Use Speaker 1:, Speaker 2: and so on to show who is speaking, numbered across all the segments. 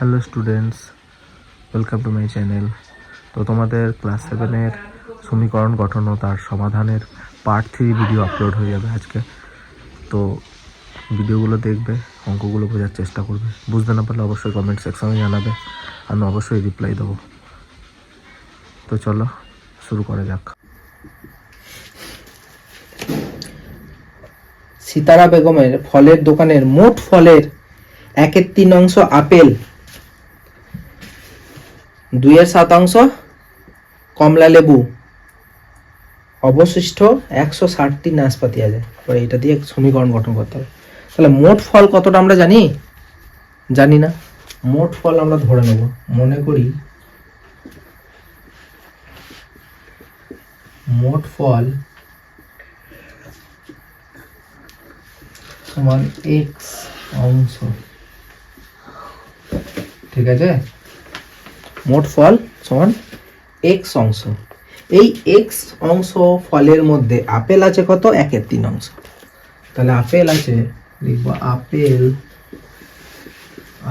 Speaker 1: Hello students welcome to my channel তো তোমাদের class সেভেনের সমীকরণ গঠন ও তার সমাধানের পার্ট থ্রি ভিডিও আপলোড হয়ে যাবে আজকে। তো ভিডিওগুলো দেখবে, অঙ্কগুলো বোঝার চেষ্টা করবে। বুঝতে না পারলে অবশ্যই কমেন্ট সেকশনে জানাবে। আমি অবশ্যই রিপ্লাই দেবো। তো চলো, শুরু করা যাক।
Speaker 2: সিতারা বেগমের ফলের দোকানের মোট ফলের একের তিন অংশ আপেল। দুইয়ের সাত অংশ, কমলা লেবু। অবশিষ্ট একশো ষাটটি নাশপাতি আছে। এবার এটা দিয়ে সমীকরণ গঠন করতে হবে। তাহলে মোট ফল কতটা আমরা জানি? জানি না। মোট ফল আমরা ধরে নেব। মনে করি মোট ফল সমান এক্স অংশ। ঠিক আছে? মোট ফল সমান এক্স অংশ। এই এক্স অংশ ফলের মধ্যে আপেল আছে কত? একের তিন অংশ। তাহলে আপেল আছে, লিখব আপেল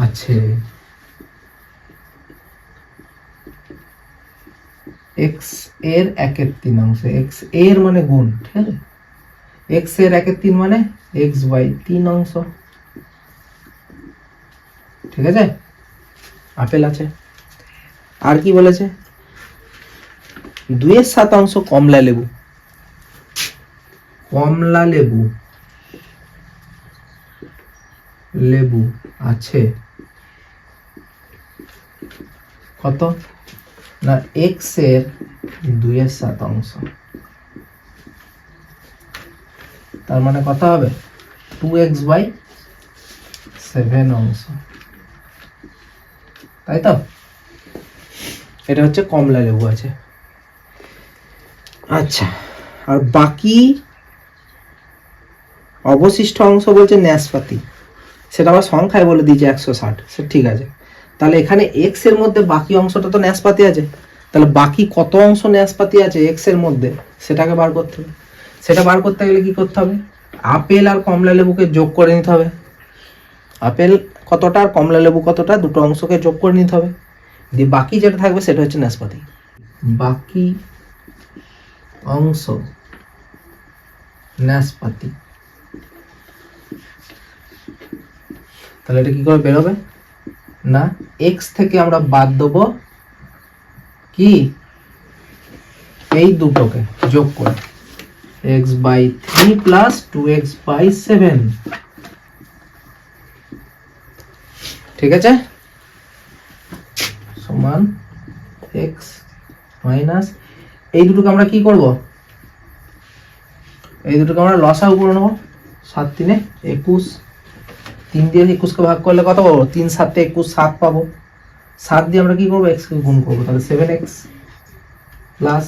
Speaker 2: আছে এক্সের একের তিন অংশ। এক্সের মানে গুণ, ঠিক আছে? এক্সের একের তিন মানে এক্স বাই তিন অংশ। ঠিক আছে? আপেল আছে। আর কি বলেছে? দুইয়ের সাত অংশ কমলা লেবু। কমলা লেবু। লেবু আছে। কত? না এক্সের দুইয়ের সাত অংশ। তার মানে কত হবে? টু এক্স বাই সেভেন অংশ। তাই তো? এটা হচ্ছে কমলা লেবু আছে। আচ্ছা আর বাকি অবশিষ্ট অংশ বলছে ন্যাসপাতি। সেটা আবার সংখ্যায় বলে দিয়েছে একশো ষাট, সে ঠিক আছে। তাহলে এখানে এক্সের মধ্যে বাকি অংশটা তো ন্যাসপাতি আছে। তাহলে বাকি কত অংশ ন্যাসপাতি আছে এক্সের মধ্যে? সেটাকে বার করতে হবে। সেটা বার করতে গেলে কি করতে হবে? আপেল আর কমলা লেবুকে যোগ করে নিতে হবে। আপেল কতটা আর কমলা লেবু কতটা, দুটো অংশকে যোগ করে নিতে হবে। দিয়ে বাকি যেটা থাকবে সেটা হচ্ছে নাশপাতি। বাকি অংশ নাশপাতি। তাহলে এটা কি করে বেরোবে না এক্স থেকে আমরা বাদ দেবো কি? এই দুটোকে যোগ করে। X by three plus two x by seven ঠিক আছে? সমান এক্স মাইনাস এই দুটোকে আমরা কি করব? এই দুটোকে আমরা লসাগু করে নেব। সাত তিনে একুশ। তিন দিয়ে একুশকে ভাগ করলে কত পাবো? তিন সাতে একুশ, সাত পাবো। সাত দিয়ে আমরা কি করব? এক্সকে গুণ করব। তাহলে সেভেন এক্স প্লাস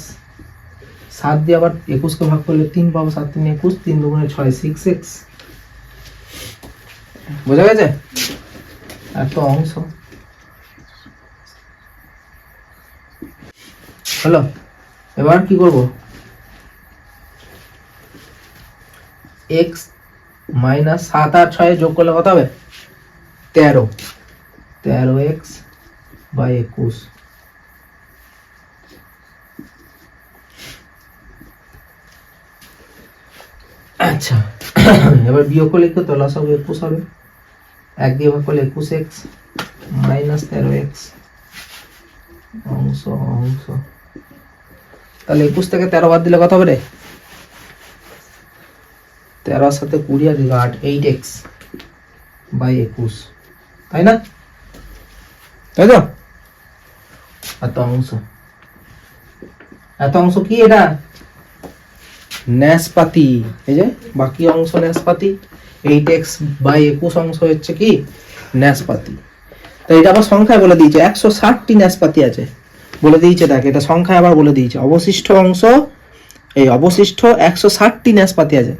Speaker 2: সাত দিয়ে আবার একুশকে ভাগ করলে তিন পাবো। সাত তিন একুশ, তিন দুগুণে ছয় সিক্স এক্স বোঝা গেছে? এত অংশ। হলো? এবার কি করব? এক্স মাইনাস সাত আর ছয় যোগ করলে কত হবে? তেরো। তেরো এক্স বাই একুশ। আচ্ছা এবার বিয়োগ করলে কি তো লসাগু একুশ হবে। এক দিয়ে ভাগ করলে একুশ এক্স মাইনাস তেরো এক্স অংশ অংশ। তাহলে একুশ থেকে তেরো বাদ দিলে কত হবে রে? তেরোর সাথে কুড়ি আর দিল আট এইট এক্স বাই একুশ। তাই না? তাই তো? এত অংশ। এত অংশ কি এটা? ন্যাসপাতি। এই যে, বাকি অংশ ন্যাসপাতি এইট এক্স বাই একুশ অংশ হচ্ছে কি? ন্যাসপাতি। তো এটা আবার সংখ্যায় বলে দিয়েছে, একশো ষাটটি ন্যাসপাতি আছে। বলে দিয়েছে, দেখ, এটা সংখ্যায় আবার বলে দিয়েছে। অবশিষ্ট অংশ, এই অবশিষ্ট একশো ষাটটি ন্যাসপাতি আছে।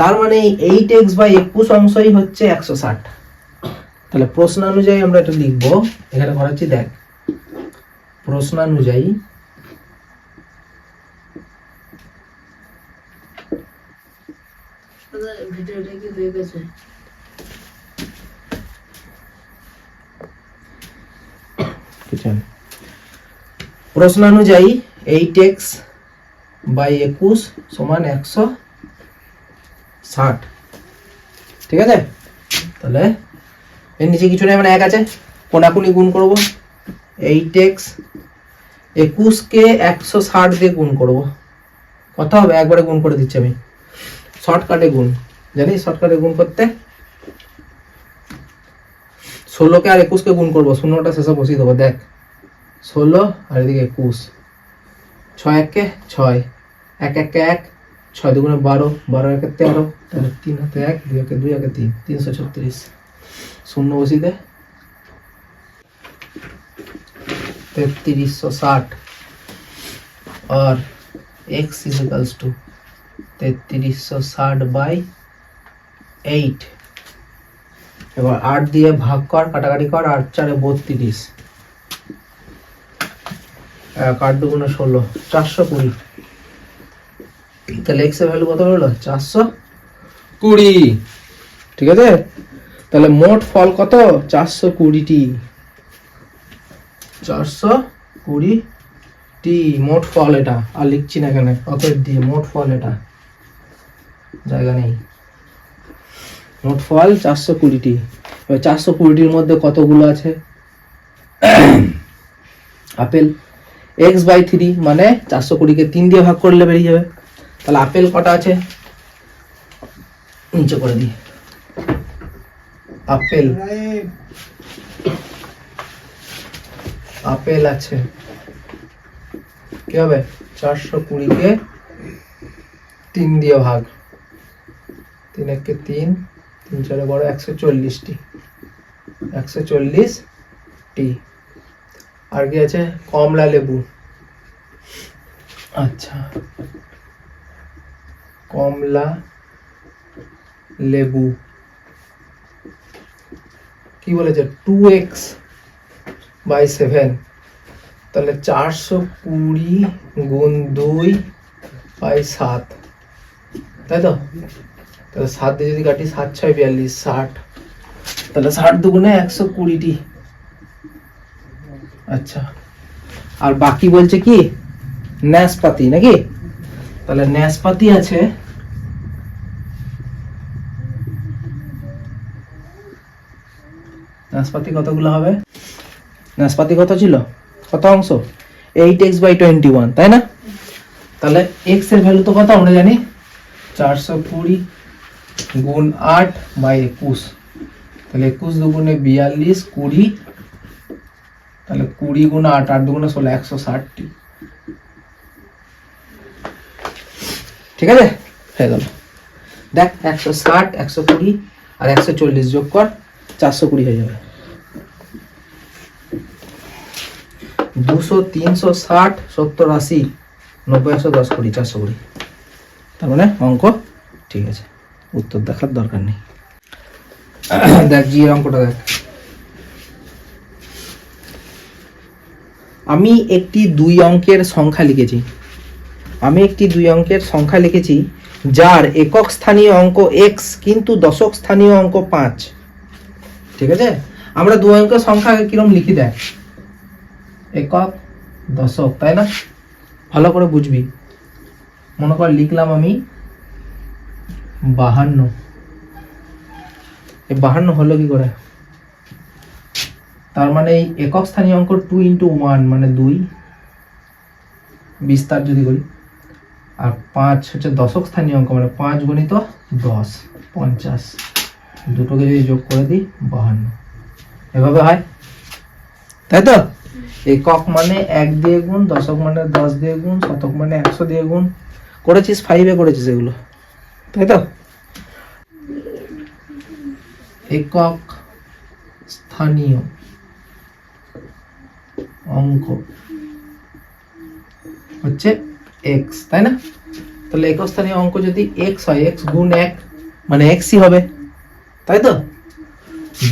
Speaker 2: তার মানে এইট এক্স বাই একুশ অংশই হচ্ছে একশো ষাট। তাহলে প্রশ্নানুযায়ী আমরা এটা লিখব। এখানে করাচ্ছি, দেখ, প্রশ্নানুযায়ী
Speaker 3: ভিডিওটা কি হয়ে গেছে
Speaker 2: কিছু হয় না। প্রশ্ন অনুযায়ী এইট এক্স বাই একুশ সমান একশো ষাট। ঠিক আছে? তাহলে এর নিচে কিছু নেই মানে এক আছে। কোনাকুনি গুণ করব। এইট এক্স একুশকে একশো ষাট দিয়ে গুণ করব। কত হবে, একবারে গুণ করে দিচ্ছি আমি। শর্টকাটে গুণ। জানি শর্টকাটে গুণ করতে? ষোলোকে আর একুশকে গুণ করব, শূন্যটা শেষে বসিয়ে দেবো, দেখ। ষোলো, আর এদিকে একুশ। ছয় একে ছয়, এক একে এক, ছয় দুগুণে বারো বারো একে তেরো তেরো তিন হাতে এক, দুই একে দুই একে তিন, তিনশো ছত্রিশ। শূন্য বসিয়ে দে তেত্রিশশো ষাট और x is equals to তেত্রিশশো ষাট বাই এইট এবার আট দিয়ে ভাগ কর, কাটাকাটি কর, আট চারে বত্রিশ। আট দুগুণে ষোলো চারশো কুড়ি। তাহলে এক্সের ভ্যালু কত হলো? চারশো কুড়ি। ঠিক আছে? তাহলে মোট ফল কত? চারশো কুড়িটি। চারশো কুড়ি টি মোট ফল এটা। আর লিখছি না এখানে। অতএব দিয়ে মোট ফল এটা। জায়গা নেই। মোট ফল চারশো কুড়িটি। এবার চারশো কুড়িটির মধ্যে কতগুলো আছে? আপেল। এক্স বাই থ্রি মানে চারশো কুড়িকে তিন দিয়ে ভাগ করলে বেরিয়ে যাবে। তাহলে আপেল কটা আছে? নিচে করে দিই। আপেল। আপেল আছে। কি হবে? চারশো কুড়িকে তিন দিয়ে ভাগ। তিন একে তিন তিন চারে বড় একশো চল্লিশটি। একশো চল্লিশ টি আর কি আছে? কমলা লেবু। আচ্ছা। কমলা লেবু। কি বলেছে? টু এক্স বাই সেভেন তাহলে চারশো কুড়ি গুণ দুই বাই সাত। তাই তো? তাহলে সাত দিয়ে যদি কাটি সাত ছয় বিয়াল্লিশ ষাট। তাহলে ষাট দুগুণে একশো কুড়িটি। আচ্ছা। আর বাকি বলছে কি? ন্যাসপাতি, নাকি? তাহলে ন্যাসপাতি আছে। নাশপাতি কতগুলো হবে? নাশপাতি কত ছিল? কত অংশ? Eight x by twenty one তাই না? তাহলে এক্সের ভ্যালু তো কত আমরা জানি? চারশো কুড়ি গুণ আট বাই একুশ। তাহলে একুশ দুগুণে বিয়াল্লিশ কুড়ি কুড়ি গুণ আট আট দুগুণে ষোলো, একশো ষাটটি। ঠিক আছে? হয়ে গেল। দেখ, একশো ষাট, একশো কুড়ি আর একশো চল্লিশ যোগ কর, চারশো কুড়ি হয়ে যাবে। দুশো, তিনশো ষাট, সত্তর, আশি, নব্বই, একশো দশ, কুড়ি, চারশো কুড়ি। তার মানে অঙ্ক ঠিক আছে। উত্তর দেখার দরকার নেই। দেখ জি এর অঙ্কটা দেখ। আমি একটি দুই অঙ্কের সংখ্যা লিখেছি। আমি একটি দুই অঙ্কের সংখ্যা লিখেছি, যার একক স্থানীয় অঙ্ক এক্স কিন্তু দশক স্থানীয় অঙ্ক পাঁচ। ঠিক আছে? আমরা দু অঙ্কের সংখ্যা কিরম লিখি দেখ একক, দশক, তাই না? ভালো করে বুঝবি। মনে কর লিখলাম আমি বাহান্ন। এই বাহান্ন হলো কি করে? তার মানে এই একক স্থানীয় অঙ্ক টু ইন্টু ওয়ান মানে দুই। বিস্তার যদি করি, আর পাঁচ হচ্ছে দশক স্থানীয় অঙ্ক মানে পাঁচ গণিত দশ, পঞ্চাশ। দুটোকে যদি যোগ করে দিই, বাহান্ন। এভাবে হয়? তাই তো? একক মানে এক দিয়ে গুণ, দশক মানে দশ দিয়ে গুণ, শতক মানে একশো দিয়ে গুণ। করেছিস? ফাইভে করেছিস এগুলো। তাই তো? একক স্থানীয় অঙ্ক হচ্ছে এক্স তাই না? তাহলে একক স্থানীয় অঙ্ক যদি এক্স হয় এক্স গুণ এক মানে এক্সই হবে, তাই তো?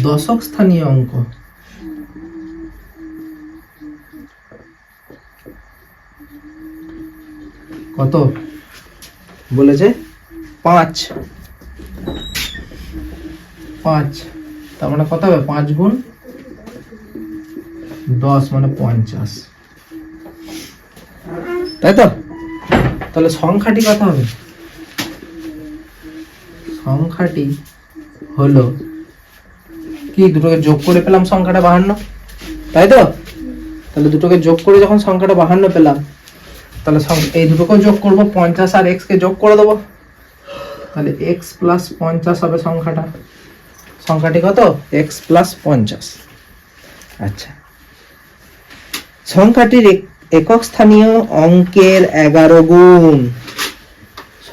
Speaker 2: দশক স্থানীয় অঙ্ক। কত? বলেছে পাঁচ। পাঁচ, তার মানে কত হবে? পাঁচ গুণ দশ মানে পঞ্চাশ। তাই তো? তাহলে সংখ্যাটি কত হবে? সংখ্যাটি হলো কি? দুটোকে যোগ করে পেলাম সংখ্যাটা বাহান্ন। তাই তো? তাহলে দুটোকে যোগ করে যখন সংখ্যাটা বাহান্ন পেলাম, তাহলে এই দুটোকেও যোগ করব, পঞ্চাশ আর এক্স কে যোগ করে দেবো। তাহলে এক্স প্লাস পঞ্চাশ হবে সংখ্যাটা। সংখ্যাটি কত? এক্স প্লাস পঞ্চাশ। আচ্ছা। সংখ্যাটির এক- একক স্থানীয় অঙ্কের এগারো গুণ।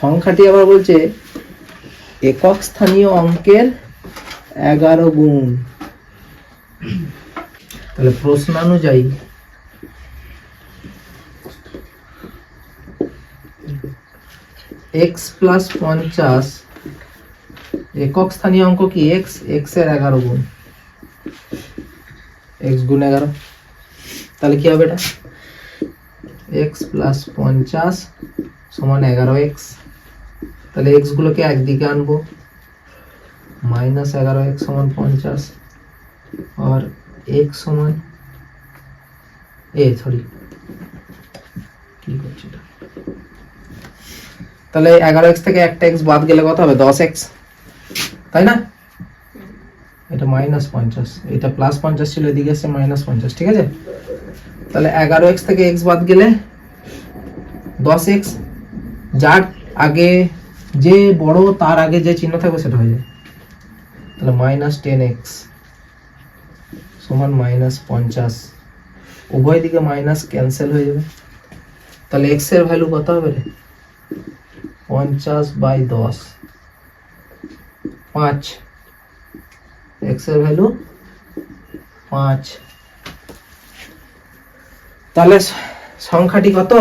Speaker 2: সংখ্যাটি আবার বলছে, একক স্থানীয় অঙ্কের এগারো গুণ। তাহলে প্রশ্নানুযায়ী এক্স প্লাস পঞ্চাশ একক স্থানীয় অঙ্ক কি? এক্স এক্সের এগারো গুণ। এক্স গুণ এগারো। তাহলে কি হবে এটা? এক্স প্লাস পঞ্চাশ সমান এগারো এক্স তাহলে এক্স গুলোকে একদিকে আনব। মাইনাস এগারো এক্স সমান পঞ্চাশ। আর এক্স সমান এ সরি কি করছি এটা? তাহলে এগারো এক্স থেকে একটা এক্স বাদ গেলে কত হবে? দশ এক্স তাই না? এটা মাইনাস পঞ্চাশ। এটা প্লাস পঞ্চাশ ছিল এদিকে এসে মাইনাস পঞ্চাশ ঠিক আছে? তাহলে এগারো এক্স থেকে এক্স বাদ গেলে দশ এক্স যার আগে যে বড়, তার আগে যে চিহ্ন থাকবে সেটা হয়ে যায়। তাহলে মাইনাস টেন এক্স সমান মাইনাস পঞ্চাশ। উভয় দিকে মাইনাস ক্যান্সেল হয়ে যাবে। তাহলে এক্সের ভ্যালু কত হবে রে? পঞ্চাশ বাই দশ। পাঁচ। এক্সের ভ্যালু পাঁচ। তাহলে সংখ্যাটি কত?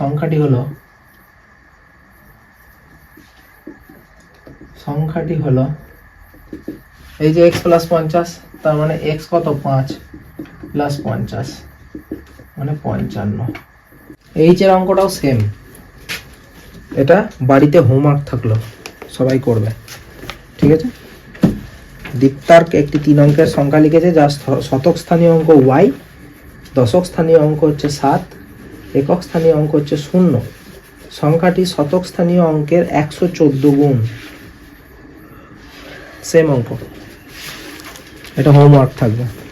Speaker 2: সংখ্যাটি হলো সংখ্যাটি হলো, এই যে এক্স প্লাস পঞ্চাশ, তার মানে এক্স কত? পাঁচ প্লাস পঞ্চাশ মানে পঞ্চান্ন। এইচের অঙ্কটাও সেম এটা বাড়িতে হোমওয়ার্ক থাকল, সবাই করবে। ঠিক আছে? দীপ্তার্ক একটি তিন অঙ্কের সংখ্যা লিখেছে, যার শতক স্থানীয় অঙ্ক ওয়াই দশক স্থানীয় অঙ্ক হচ্ছে সাত, একক স্থানীয় অঙ্ক হচ্ছে শূন্য। সংখ্যাটি শতক স্থানীয় অঙ্কের একশো চোদ্দ গুণ। সেম অঙ্ক। এটা হোমওয়ার্ক থাকবে।